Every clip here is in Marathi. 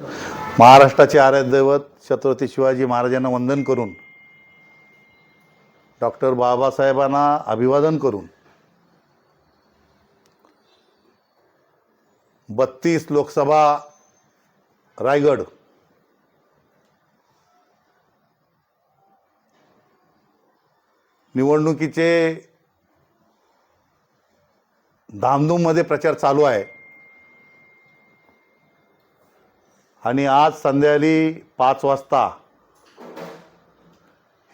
महाराष्ट्राचे आराध्यदैवत छत्रपती शिवाजी महाराजांना वंदन करून डॉक्टर बाबासाहेबांना अभिवादन करून बत्तीस लोकसभा रायगड निवडणुकीचे धामधूममध्ये प्रचार चालू आहे. आणि आज संध्याकाळी पाच वाजता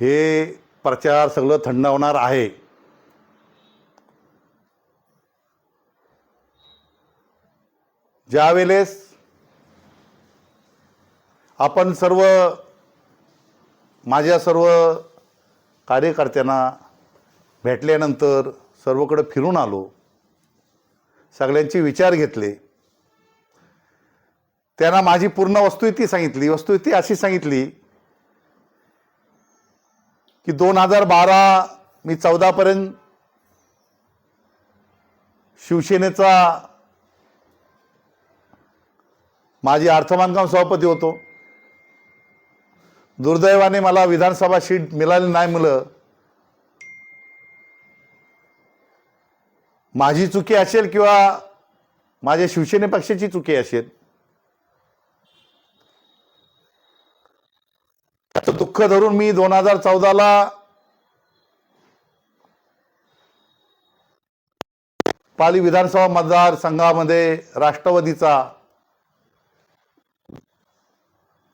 हे प्रचार सगळं थंड होणार आहे. ज्यावेळेस आपण सर्व माझ्या सर्व कार्यकर्त्यांना भेटल्यानंतर सर्वकडे फिरून आलो सगळ्यांचे विचार घेतले त्यांना माझी पूर्ण वस्तुस्थिती सांगितली वस्तुस्थिती अशी सांगितली की दोन हजार बारा मी चौदापर्यंत शिवसेनेचा माझी अर्थबांधकाम सभापती होतो. दुर्दैवाने मला विधानसभा सीट मिळाली नाही मुलं माझी चुकी असेल किंवा माझ्या शिवसेने पक्षाची चुकी असेल त्याचं दुःख धरून मी दोन हजार चौदाला पाली विधानसभा मतदारसंघामध्ये राष्ट्रवादीचा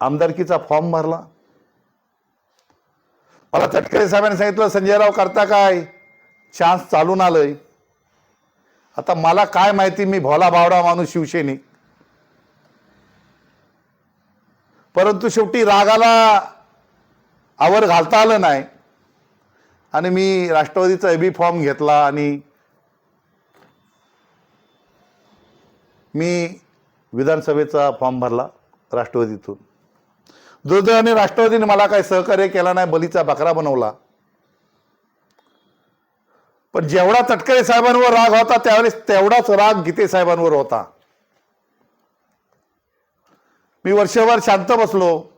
आमदारकीचा फॉर्म भरला. मला तटकरे साहेबांनी सांगितलं संजयराव करता काय? चान्स चालून आलंय. आता मला काय माहिती मी भोला भावडा माणूस शिवसैनिक. परंतु शेवटी रागाला आवर घालता आलं नाही. आणि मी राष्ट्रवादीचा एबी फॉर्म घेतला आणि मी विधानसभेचा फॉर्म भरला राष्ट्रवादीतून. दुर्दैवाने राष्ट्रवादीने मला काही सहकार्य केला नाही बलीचा बकरा बनवला. पण जेवढा तटकरे साहेबांवर राग होता त्यावेळेस तेवढाच राग गीते साहेबांवर होता. मी वर्षभर शांत बसलो.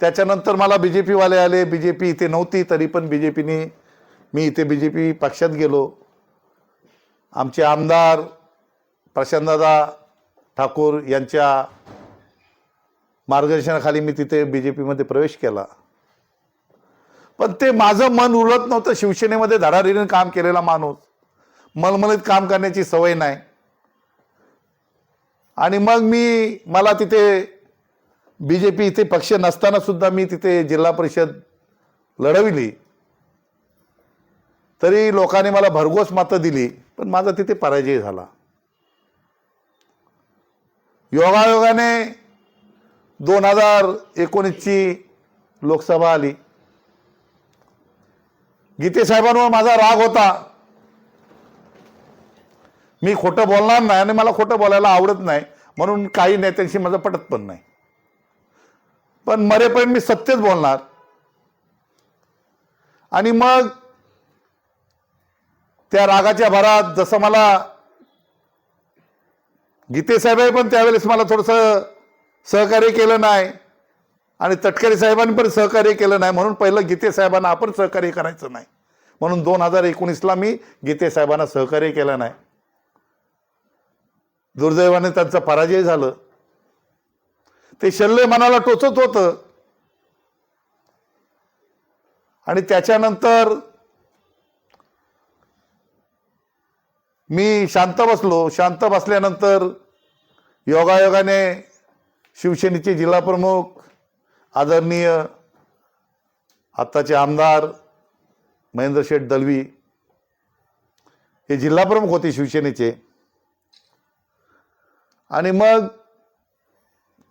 त्याच्यानंतर मला बी जे पीवाले आले. बी जे पी इथे नव्हती तरी पण बी जे पीने मी इथे बी जे पी पक्षात गेलो. आमचे आमदार प्रशांतदादा ठाकूर यांच्या मार्गदर्शनाखाली मी तिथे बी जे पीमध्ये प्रवेश केला. पण ते माझं मन उलट नव्हतं. शिवसेनेमध्ये धडारीनं काम केलेला माणूस मलमलीत काम करण्याची सवय नाही. आणि मग मी मला तिथे बी जे पी इथे पक्ष नसताना सुद्धा मी तिथे जिल्हा परिषद लढविली. तरी लोकांनी मला भरघोस मतं दिली पण माझा तिथे पराजय झाला. योगायोगाने दोन हजार एकोणीसची लोकसभा आली. गीतेसाहेबांवर माझा राग होता. मी खोटं बोलणार नाही आणि मला खोटं बोलायला आवडत नाही म्हणून काही नेत्यांशी माझं पटत पण नाही. पण मरेपर्यंत मी सत्यच बोलणार. आणि मग त्या रागाच्या भरात जसं मला गीते साहेब पण त्यावेळेस मला थोडंसं सहकार्य केलं नाही आणि तटकरे साहेबांनी पण सहकार्य केलं नाही म्हणून पहिलं गीते साहेबांना आपण सहकार्य करायचं नाही. म्हणून दोन हजार एकोणीसला मी गीते साहेबांना सहकार्य केलं नाही. दुर्दैवाने त्यांचा पराजय झालं. ते शल्य मनाला टोचत होतं. आणि त्याच्यानंतर मी शांत बसलो. शांत बसल्यानंतर योगायोगाने शिवसेनेचे जिल्हाप्रमुख आदरणीय आत्ताचे आमदार महेंद्र शेठ दलवी हे जिल्हाप्रमुख होते शिवसेनेचे. आणि मग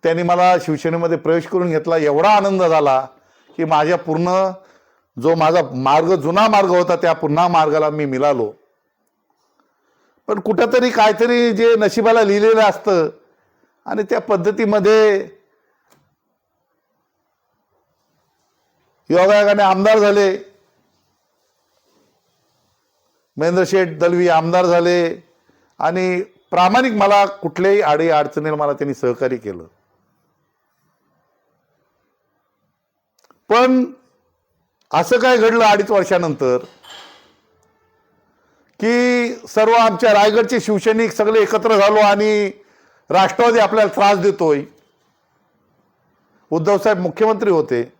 त्यांनी मला शिवसेनेमध्ये प्रवेश करून घेतला. एवढा आनंद झाला की माझ्या पूर्ण जो माझा मार्ग जुना मार्ग होता त्या पुन्हा मार्गाला मी मिळालो. पण कुठंतरी काहीतरी जे नशिबाला लिहिलेलं असतं आणि त्या पद्धतीमध्ये योगायोगाने आमदार झाले. महेंद्र शेठ दलवी आमदार झाले आणि प्रामाणिक मला कुठल्याही आडी अडचणीला मला त्यांनी सहकार्य केलं. पण असं काय घडलं अडीच वर्षानंतर की सर्व आमच्या रायगडचे शिवसैनिक सगळे एकत्र झालो आणि राष्ट्रवादी आपल्याला त्रास देतोय. उद्धवसाहेब मुख्यमंत्री होते.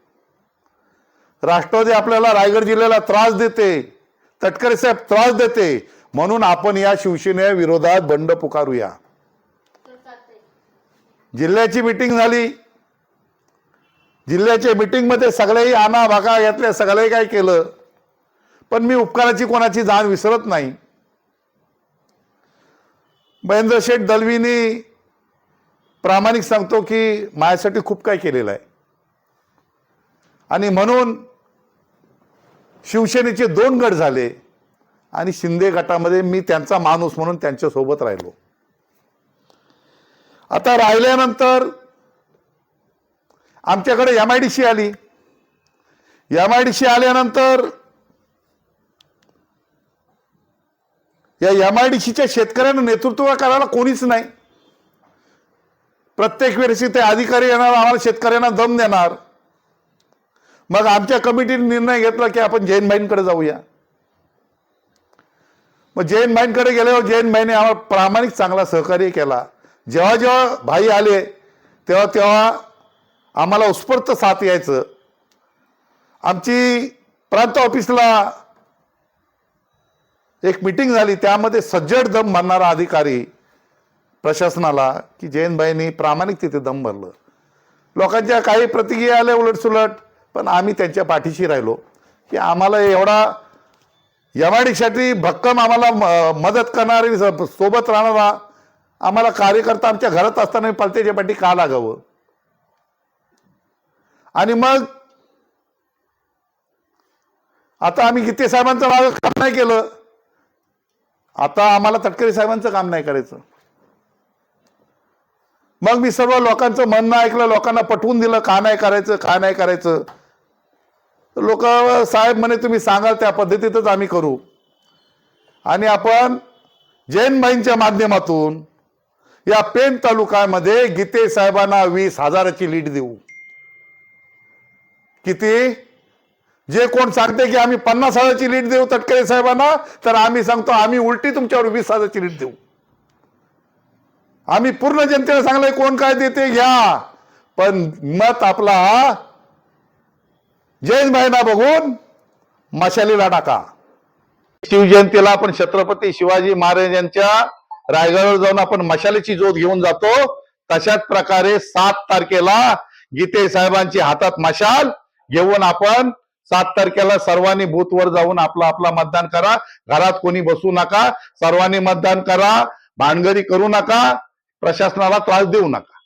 राष्ट्रवादी आपल्याला रायगड जिल्ह्याला त्रास देते. तटकरे साहेब त्रास देते. म्हणून आपण या शिवसेने विरोधात बंड पुकारूया. जिल्ह्याची मिटिंग झाली. जिल्ह्याच्या मिटिंगमध्ये सगळेही आना भागा यातल्या सगळ्याही काय केलं. पण मी उपकाराची कोणाची जाण विसरत नाही. महेंद्र शेठ दलवीनी प्रामाणिक सांगतो की माझ्यासाठी खूप काय केलेलं आहे. आणि म्हणून शिवसेनेचे दोन गट झाले आणि शिंदे गटामध्ये मी त्यांचा माणूस म्हणून त्यांच्यासोबत राहिलो. आता राहिल्यानंतर आमच्याकडे एम आय डी सी आली. एम आय डी सी आल्यानंतर या एम आय डी सीच्या शेतकऱ्यांना नेतृत्व करायला कोणीच नाही. प्रत्येक वेळेस ते अधिकारी येणार आम्हाला शेतकऱ्यांना दम देणार. मग आमच्या कमिटीने निर्णय घेतला की आपण जैन भाईंकडे जाऊया. मग जैन भाईंकडे गेल्यावर जैन भाईने आम्हाला प्रामाणिक चांगला सहकार्य केला. जेव्हा जेव्हा भाई आले तेव्हा तेव्हा आम्हाला उत्स्फूर्त साथ यायचं. आमची प्रांत ऑफिसला एक मिटिंग झाली त्यामध्ये सज्जड दम भरणारा अधिकारी प्रशासनाला की जयंतभाईंनी प्रामाणिक तिथे दम भरलं. लोकांच्या काही प्रतिक्रिया आल्या उलटसुलट पण आम्ही त्यांच्या पाठीशी राहिलो. की आम्हाला एवढा यमाडीसाठी भक्कम आम्हाला मदत करणारी सोबत राहणारा आम्हाला कार्यकर्ता आमच्या घरात असताना पलतेच्या पाठी का लागावं? आणि मग आता आम्ही गीते साहेबांचं माझं काम नाही केलं. आता आम्हाला तटकरे साहेबांचं काम नाही करायचं. मग मी सर्व लोकांचं म्हणणं ऐकलं लोकांना पटवून दिलं का नाही करायचं का नाही करायचं. लोक साहेब म्हणे तुम्ही सांगाल त्या पद्धतीतच आम्ही करू. आणि आपण जैनबाईंच्या माध्यमातून या पेन तालुक्यामध्ये गीते साहेबांना वीस हजाराची लीड देऊ. किती? जे कोण सांगते की आम्ही पन्नास हजाराची लीड देऊ तटकरे साहेबांना तर आम्ही सांगतो आम्ही उलटी तुमच्यावर वीस हजाराची लीड देऊ. आम्ही पूर्ण जनतेला सांगलंय कोण काय देते घ्या. पण मत आपला जैन भाईना बघून मशालीला टाका. शिवजयंतीला आपण छत्रपती शिवाजी महाराजांच्या रायगडावर जाऊन आपण मशालीची जोत घेऊन जातो. तशाच प्रकारे सात तारखेला गीते साहेबांची हातात मशाल घेऊन आपण सात तारखेला सर्वांनी बूथवर जाऊन आपलं आपला मतदान करा. घरात कोणी बसू नका. सर्वांनी मतदान करा. भानगडी करू नका. प्रशासनाला त्रास देऊ नका.